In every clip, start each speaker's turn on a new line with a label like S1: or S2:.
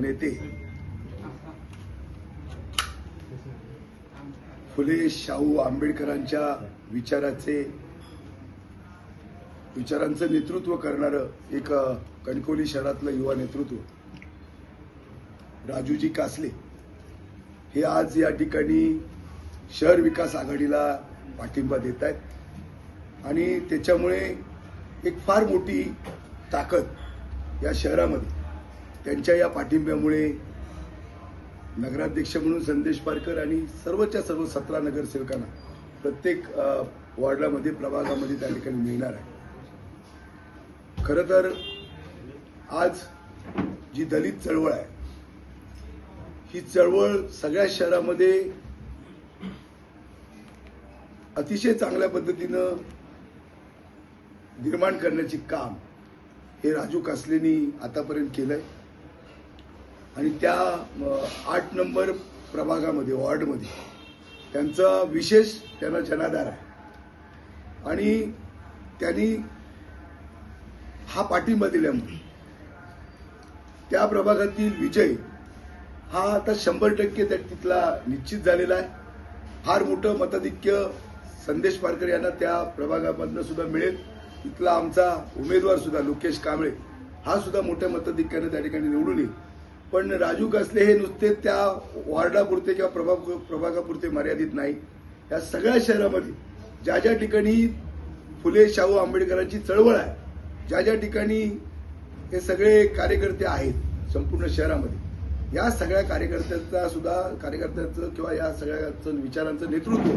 S1: नेते. फुले शाहू आंबेडकरांच्या विचाराचे विचारांचं नेतृत्व करणारं एक कणकोली शहरातलं युवा नेतृत्व. राजूजी कासले. हे आज या ठिकाणी शहर विकास आघाडीला पाठिंबा देत आहेत आणि त्याच्यामुळे एक फार मोठी ताकद या शहरामध्ये. त्यांच्या या पाठिंब्यामुळे नगराध्यक्ष म्हणून संदेश पारकर आणि सर्वच्या सर्व सतरा नगरसेवकांना प्रत्येक वॉर्डामध्ये प्रभागामध्ये त्या ठिकाणी मिळणार आहे. खरं तर आज जी दलित चळवळ आहे ही चळवळ सगळ्या शहरामध्ये अतिशय चांगल्या पद्धतीनं निर्माण करण्याचे काम हे राजू कासलेनी आतापर्यंत केलं आहे आणि त्या आठ नंबर प्रभागामध्ये वॉर्डमध्ये त्यांचा विशेष त्यांना जनाधार आहे. आणि त्यांनी हा पाठिंबा दिल्यामुळे त्या प्रभागातील विजय हा आता शंभर टक्के त्या तिथला निश्चित झालेला आहे. फार मोठं मताधिक्य संदेश पारकर यांना त्या प्रभागामधनं सुद्धा मिळेल. तिथला आमचा उमेदवार सुद्धा लोकेश कांबळे हा सुद्धा मोठ्या मताधिक्यानं त्या ठिकाणी निवडून येईल. पण राजू कसले हे नुसते त्या वॉर्डापुरते किंवा प्रभाग प्रभागापुरते मर्यादित नाही. या सगळ्या शहरामध्ये ज्या ज्या ठिकाणी फुले शाहू आंबेडकरांची चळवळ आहे ज्या ज्या ठिकाणी हे सगळे कार्यकर्ते आहेत संपूर्ण शहरामध्ये या सगळ्या कार्यकर्त्यांचा सुद्धा कार्यकर्त्यांचं किंवा या सगळ्या विचारांचं नेतृत्व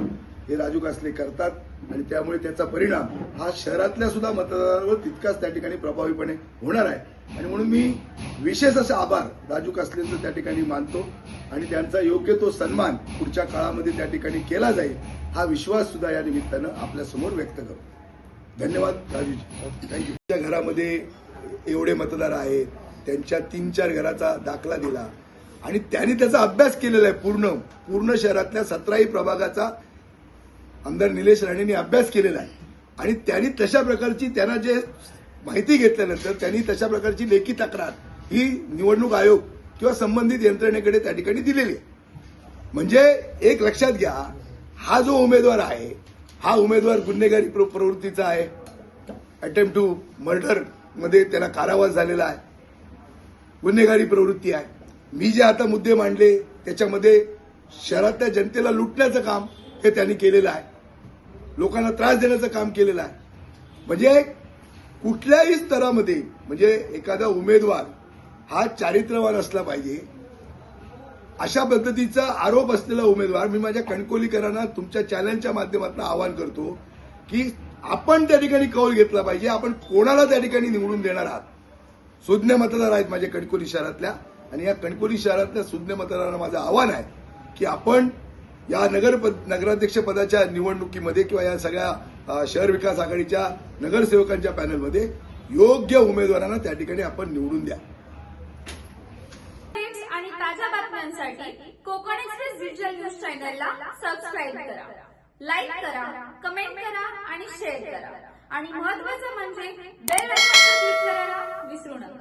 S1: हे राजू कासले करतात. आणि त्यामुळे त्याचा परिणाम हा शहरातल्या सुद्धा मतदारांवर तितकाच त्या ठिकाणी प्रभावीपणे होणार आहे. आणि म्हणून मी विशेष असे आभार राजू कासलेंचं त्या ठिकाणी मानतो आणि त्यांचा योग्य तो सन्मान पुढच्या काळामध्ये त्या ठिकाणी केला जाईल हा विश्वास सुद्धा या निमित्तानं आपल्यासमोर व्यक्त करतो. धन्यवाद राजूजी. थँक्यू घरामध्ये एवढे मतदार आहेत त्यांच्या तीन चार घराचा दाखला दिला आणि त्यांनी त्याचा अभ्यास केलेला आहे पूर्ण पूर्ण शहरातल्या सतराही प्रभागाचा आमदार निलेश राणेंनी अभ्यास केलेला आहे. आणि त्यांनी तशा प्रकारची त्यांना जे माहिती घेतल्यानंतर त्यांनी तशा प्रकारची लेखी तक्रार ही निवडणूक आयोग किंवा संबंधित यंत्रणेकडे त्या ठिकाणी दिलेली आहे. म्हणजे एक लक्षात घ्या हा जो उमेदवार आहे हा उमेदवार गुन्हेगारी प्र- प्रवृत्तीचा आहे. अटेम्प्ट टू मर्डरमध्ये त्याला कारावास झालेला आहे. गुन्हेगारी प्रवृत्ती आहे. मी जे आता मुद्दे मांडले त्याच्यामध्ये शहरातल्या जनतेला लुटण्याचं काम हे त्यांनी केलेलं आहे. लोकांना त्रास देण्याचं काम केलेलं आहे. म्हणजे कुठल्याही स्तरामध्ये म्हणजे एखादा उमेदवार हा चारित्र्यवान असला पाहिजे अशा पद्धतीचा आरोप असलेला उमेदवार मी माझ्या कणकोलीकरांना तुमच्या चॅनलच्या माध्यमातून आवाहन करतो की आपण त्या ठिकाणी कौल घेतला पाहिजे आपण कोणाला त्या ठिकाणी निवडून देणार आहात? सुज्ञ मतदार आहेत माझ्या कणकोली शहरातल्या आणि या कणकोली शहरातल्या सुज्ञ मतदारांना माझं आव्हान आहे की आपण या नगर नगराध्यक्ष पदाच्या निवडणुकीमध्ये किंवा या सगळ्या शहर विकास आघाडीच्या नगरसेवकांच्या पॅनलमध्ये योग्य उमेदवारांना त्या ठिकाणी आपण निवडून द्या.
S2: आणि ताज्या बातम्यांसाठी कोकण एक्सप्रेस डिजिटल न्यूज चॅनलला सबस्क्राईब करा. लाईक करा कमेंट करा आणि शेअर करा. आणि महत्वाचं म्हणजे बेल आयकॉनवर क्लिक करायला विसरू नका.